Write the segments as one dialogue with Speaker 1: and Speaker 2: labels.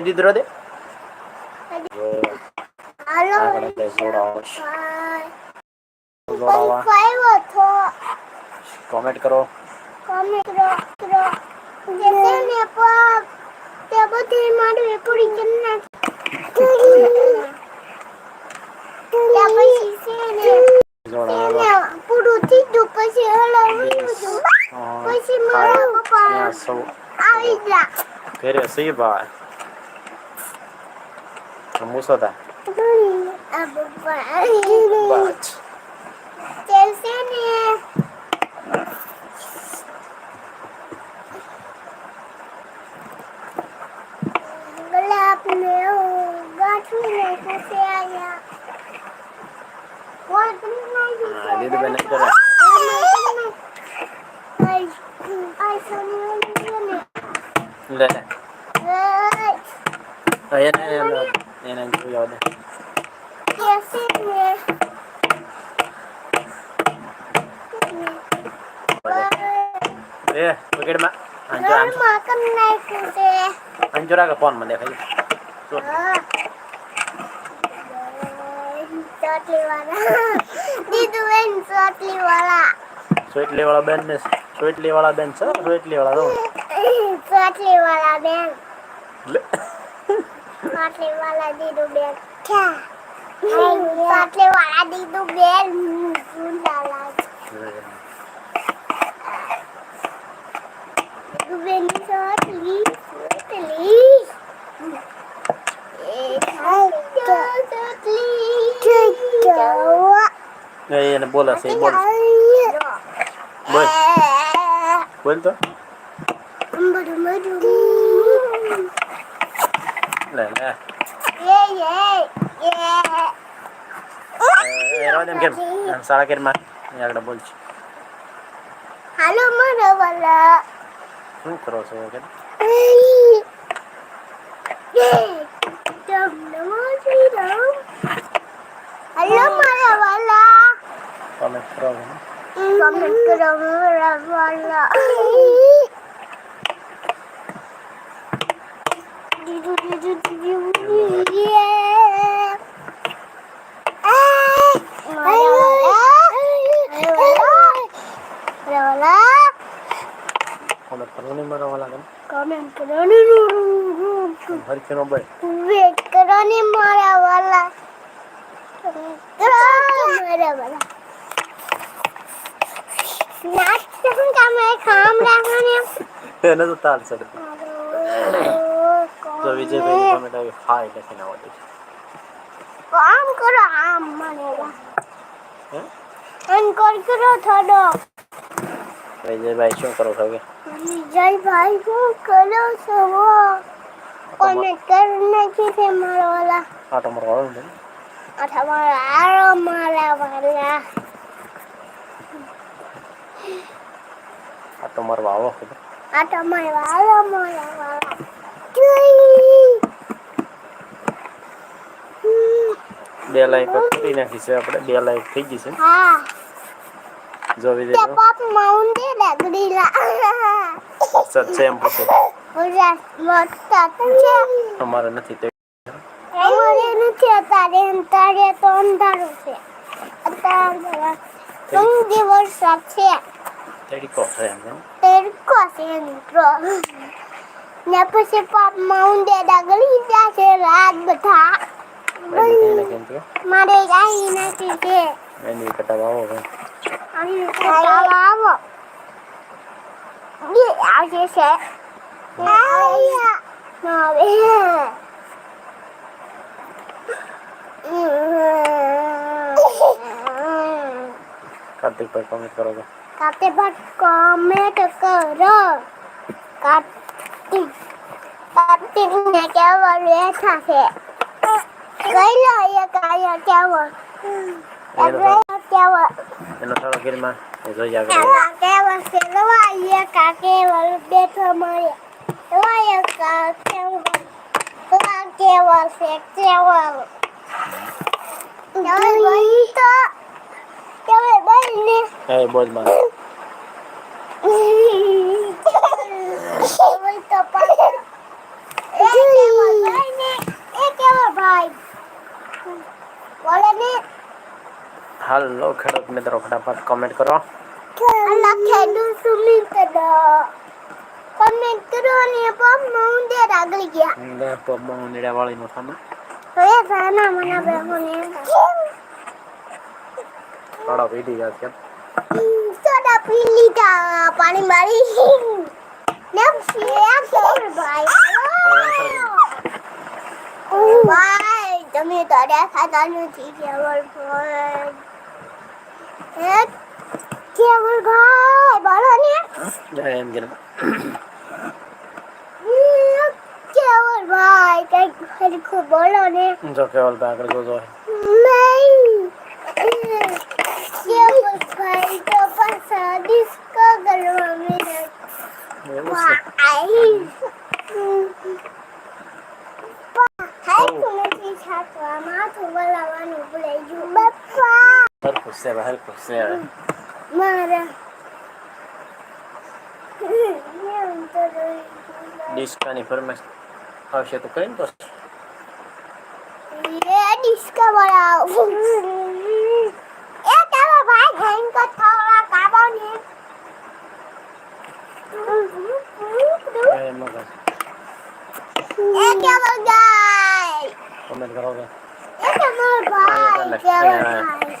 Speaker 1: પાણી દીધું
Speaker 2: તો
Speaker 1: કોમેન્ટ કરો
Speaker 2: કોમેન્ટ કરો ને તે બધી મારી પછી મારા પપ્પા આવી ગયા
Speaker 1: ઘરે સહી ભાઈ મૂસોતા
Speaker 2: આ પપ્પા આવી ગયા
Speaker 1: બસ
Speaker 2: તેલ છે ને ગુલાબ ને ગાંઠવી ને કુસે આયા કોણ કરી નાખ્યું
Speaker 1: હા દીદી બેન કરે
Speaker 2: આઈ આઈ સોની ને
Speaker 1: લે લે
Speaker 2: આઈ
Speaker 1: હા, એને એને એને જોઈ આવો દે
Speaker 2: કેસે ને
Speaker 1: એ પકડમાં અંજો
Speaker 2: ઘરમાં કમ નાખ્યું છે
Speaker 1: અંજો રાખ ફોનમાં દેખાય જો
Speaker 2: ચોટલી વાળા દીદુ બેન ચોટલી વાળા
Speaker 1: સોટલી વાળા બેન ને સોટલી વાળા બેન છે સોટલી વાળા તો
Speaker 2: ચોટલી વાળા બેન
Speaker 1: લે
Speaker 2: ચોટલી વાળા દીદુ બેન. ચોટલી વાળા દીધું બેન સુંદર લાગે બેન ચોટલી. ચોટલી.
Speaker 1: એને બોલે છે બોલ બોલ. બોલ તો. લે લે એ રાવ દેમ કેમ આમ સારા કેરમાં એ આગળ બોલ છે
Speaker 2: હાલો મારા વાલા
Speaker 1: શું કરો છો કે
Speaker 2: હાલો મારા વાલા
Speaker 1: તમે કરો છો ને?
Speaker 2: કમેન્ટ કરો મારા વાલા દીદુ દીદુ દીદુ યે
Speaker 1: કોમેન્ટ કરો ને મારા વાલા કેમ
Speaker 2: કમેન્ટ કરો ને
Speaker 1: હરખી નો બોલ
Speaker 2: વેટ કરો ને મારા વાલા. મારા વાલા. નાચ શું તમે ખામ રાખવાને
Speaker 1: એને તો તાલ છે તો વિજયભાઈ કોમેન્ટ આવી હાય લખીને આવો દે
Speaker 2: કામ કરો આમ મને
Speaker 1: હે?
Speaker 2: અન કર કરો થોડો.
Speaker 1: વિજયભાઈ શું કરો છો કે
Speaker 2: જય ભાઈ શું કરો છો? કોમેન્ટ કરને છે મારા વાલા?
Speaker 1: આટો મારો વાળો ને
Speaker 2: આ તમારા આરો મારા વાલા.
Speaker 1: આટો મારવા આવો
Speaker 2: આ તમારા આરો મારા વાલા.
Speaker 1: બે લાઈક કરી નાખી છે આપણે બે લાઈક થઈ ગઈ છે.
Speaker 2: હા.
Speaker 1: જો
Speaker 2: તે
Speaker 1: વિજય
Speaker 2: પપ માઉન્ટે લગડીલા
Speaker 1: સેમ પૂછે
Speaker 2: પૂરા મોટા છે.
Speaker 1: અમારે નથી તે.
Speaker 2: અમારે નથી અત્યારે અત્યારે તો અંધારું છે. અત્યારે ઊંઘી વરસાદ છે.
Speaker 1: તડકો છે એમ.
Speaker 2: તડકો છે મિત્રો ને પછી પાપ માઉન્ટે લગડી જશે રાત બધા. મારે ગાઈ નથી છે.
Speaker 1: એની કટાવ આવો ભાઈ.
Speaker 2: 娃娃我，你要是谁？
Speaker 1: 哎呀，毛病。કાર્તિક પર કોમેન્ટ કરો તો
Speaker 2: કાર્તિક પર કોમેન્ટ કરો કાર્તિક કાર્તિક ને કેવો રેઠા છે કઈ લો એ કઈ કેવો કેવો
Speaker 1: એનો થોડો એ જોઈ આગળ.
Speaker 2: કેવો કેવો છે લવા એ કા કેવો બેઠો મળે બોલી
Speaker 1: માં
Speaker 2: ભાઈ? બોલે ને.
Speaker 1: હાલો ખેડૂત મિત્રો ફટાફટ કોમેન્ટ કરો.
Speaker 2: ખેડૂત સુમિત કરો કમેન્ટ કરો ને પમ મુંડે આગળ ગયા.
Speaker 1: લે પબ્બા નીડા વાળી નો થામે
Speaker 2: હવે મને
Speaker 1: થોડા ગયા છે.
Speaker 2: સોડા પી લીધા પાણી મારી. ને કેવો ભાઈ. ભાઈ તમે દરિયા ખાતા નથી ભાઈ હે કેવળ ભાઈ બોલો ને
Speaker 1: જય એમ કે
Speaker 2: કેવળ ભાઈ કંઈક હરખું બોલો ને
Speaker 1: જો કેવલ તો આગળ જો
Speaker 2: નહીં કેવળ ભાઈ તો પાછા ડિસ્કો કરવા મેળે
Speaker 1: એવું છે
Speaker 2: ભાઈ હાય નથી છાતવા માથું બોલાવવાનું ભૂલાઈ ગયું બાપા
Speaker 1: હરખું સેવા હરખું સેવા
Speaker 2: મારા
Speaker 1: ડિસ્કાની ફરમાઈશ આવશે તો કઈ ને
Speaker 2: એ ડિસ્કા વાળા એ તારો ભાઈ ઘઈન કો થોડા કાબો ને
Speaker 1: એ
Speaker 2: કેવો ગાય
Speaker 1: કોમેન્ટ કરો કે એ કેવો ભાઈ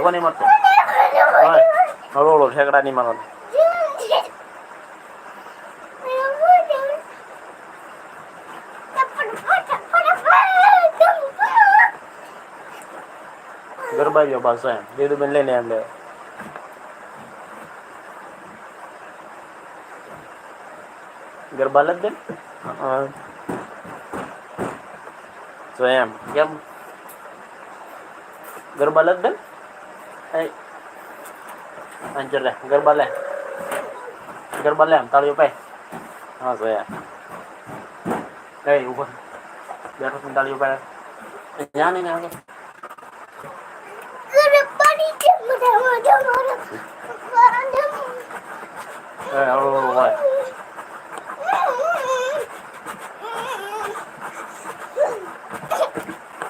Speaker 1: ધક્કો નહીં મારતો. હળો હળવો ઠેકડા નહીં મારવાનો. ગરબા ગયો પાછો એમ. દીદું બેન લઈને એમ લે. ગરબા લગ દે તો એમ કેમ? ગરબા લગ દે એ deh, લે ગરબા લે ગરબા લે આમ તાળીઓ પાય હા તો યાર એ ઉપર બેઠો છું તાળીઓ પાય જ્યાં નહીં ને આગળ એ હળવું હળવું હોય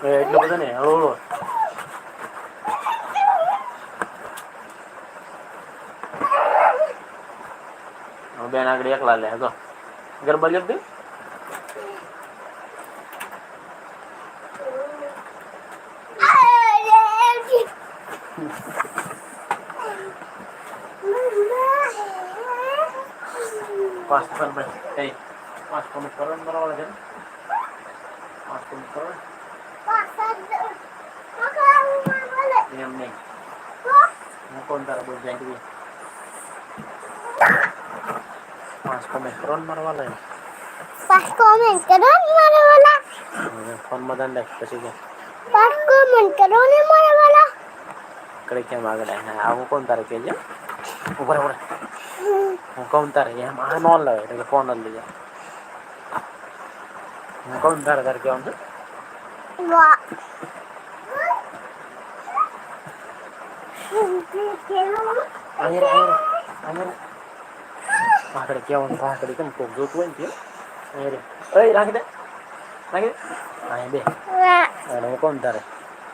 Speaker 1: એ એટલું બધું નહીં હળવું nih, હવે બેન આગળ એકલા લે તો. ગરબા લેપ પાંચ પણ પાંચ કરો બરાબર છે પાંચ કરો. એમ નહીં. હું કોણ તારા બોલ જાય કે પાંચ કોમેન્ટ કરો ને મારવા લે
Speaker 2: પાસ કોમેન્ટ કરો ને મારા વાલા
Speaker 1: હવે ફોનમાં ધ્યાન રાખ પછી કે
Speaker 2: પાસ કોમેન્ટ કરો ને મારા વાલા
Speaker 1: કડે કેમ આગળ આવે હા આવું કોણ તારે કહેજે ઉપર ઉપર હું કહું તારે એમ આ નો લાવે એટલે ફોન જ લઈ જાય હું તારે કહેવાનું આગળ કેમ કોક જોતું હોય ને તે અહીંયા રે. ઓય રાખી દે રાખી દે અહીંયા બે અને હું કોણ તારે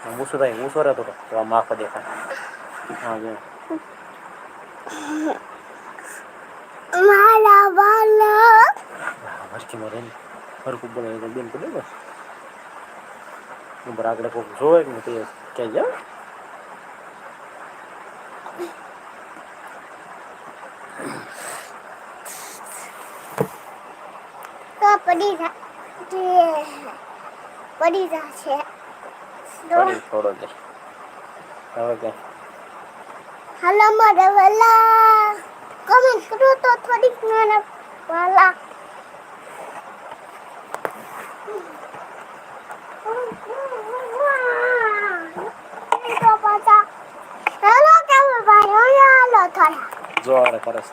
Speaker 1: હું ઊંચો થાય ઊંચો રહેતો હતો તો આમ આંખો દેખાય હા જો
Speaker 2: મારા વાલા
Speaker 1: વસ્તી માં રહીને ફરકું બોલે બેન તો બસ ઉપર આગળ કોક જોવે કે તે કે જા
Speaker 2: તો પડી જા પડી જશે.
Speaker 1: થોડી થોડો દે હવે કે?
Speaker 2: હાલો મારા વાલા. કમેન્ટ કરો તો થોડીક મને વાલા. તો પાછા હાલો કેમ ભાઈ હાલો થોડા
Speaker 1: જોવારે કરસ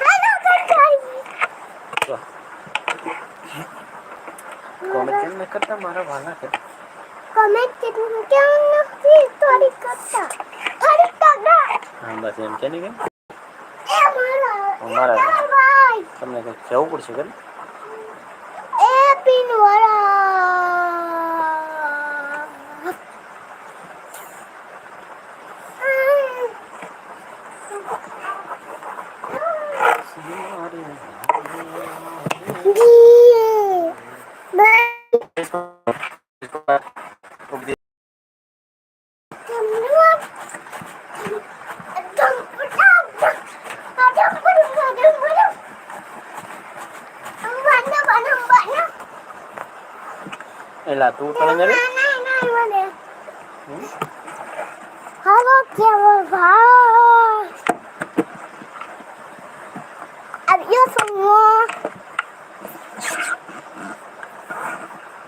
Speaker 2: હાલો કંટાળી
Speaker 1: જો કોમેન્ટ કેમ ન કરતા? મારા વાલા કે
Speaker 2: કોમેન્ટ કેમ નથી થોડીક કરતા. થોડીક કરતા.
Speaker 1: હા બસ એમ કે નહીં કે
Speaker 2: એ મારા
Speaker 1: મારા
Speaker 2: ભાઈ.
Speaker 1: તમને કંઈક કહેવું પડશે કે
Speaker 2: એ પિન
Speaker 1: તું તને ને
Speaker 2: હાલો કેવલ ભાઈ Adiós, amor.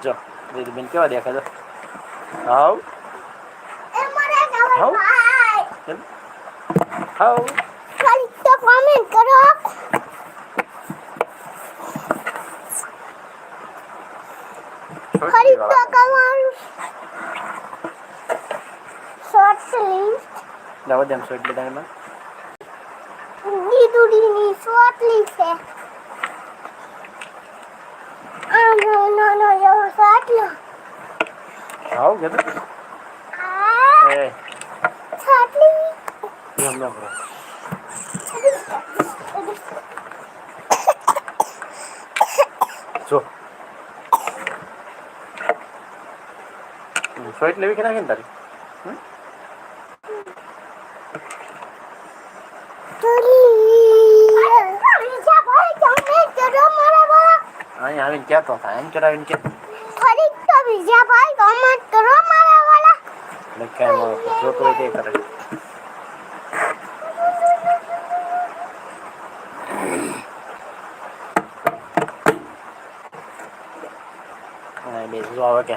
Speaker 1: જો દીદી બેન કેવા દેખાય છે? હાવ
Speaker 2: એ મને કેવલ
Speaker 1: હાઉ?
Speaker 2: ભાઈ
Speaker 1: કેમ હાવ
Speaker 2: ખાલી તો કોમેન્ટ કરો ખાલી તો તમારું શોર્ટ લિસ્ટ
Speaker 1: જાવ દેમ એટલે ટાઈમ
Speaker 2: દીદુડીની શોર્ટ લિસ્ટ છે આ નાનો એવો શોર્ટ લો
Speaker 1: હાવ કે તો
Speaker 2: આ
Speaker 1: એ
Speaker 2: શોર્ટ લિસ્ટ
Speaker 1: એમ ના સો એટલે વિખી નાખી ને તારી? આવીને કહેતો હતા એમ કરાવીને કે લખ્યા જોતો હોય તે કરે. હા બે જો આવે કે.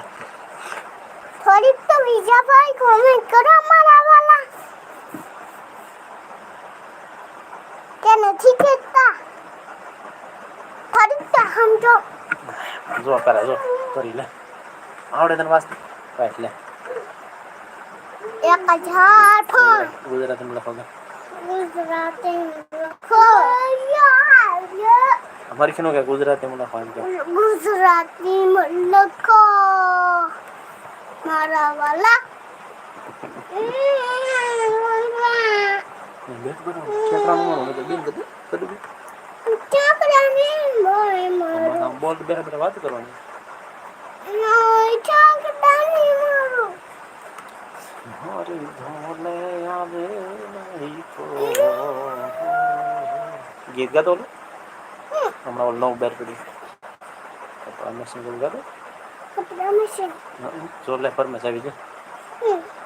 Speaker 2: થોડીક તો બીજા ભાઈ કોમેન્ટ કરો અમારા વાલા. કે નથી કેતા થોડીક તો સમજો.
Speaker 1: જો કરે જો કરી લે. આવડે તને વાંચતા વાંચ લે.
Speaker 2: એક હજાર ફોન
Speaker 1: ગુજરાતી લખો કે.
Speaker 2: ગુજરાતી લખો.
Speaker 1: અમારી કેનો કે ગુજરાતી લખવાનું કે.
Speaker 2: ગુજરાતી લખો. મારા વાલા
Speaker 1: બેસ બનાવો છેકરાનું મોણું તો બેન બધું બધું
Speaker 2: ચાકડાની મોય મારો
Speaker 1: આમ બોલ તો બેઠા બેઠા વાત કરવાની
Speaker 2: નોય ચાકડાની મારો
Speaker 1: મારી જો લે ફરમેશ આવી જા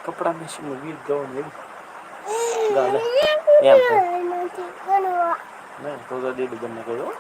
Speaker 1: કપડા મેસીનું ગીત ગાવાનું એવું ગાલે એમ મેં તો તો દીદી તમને કહ્યું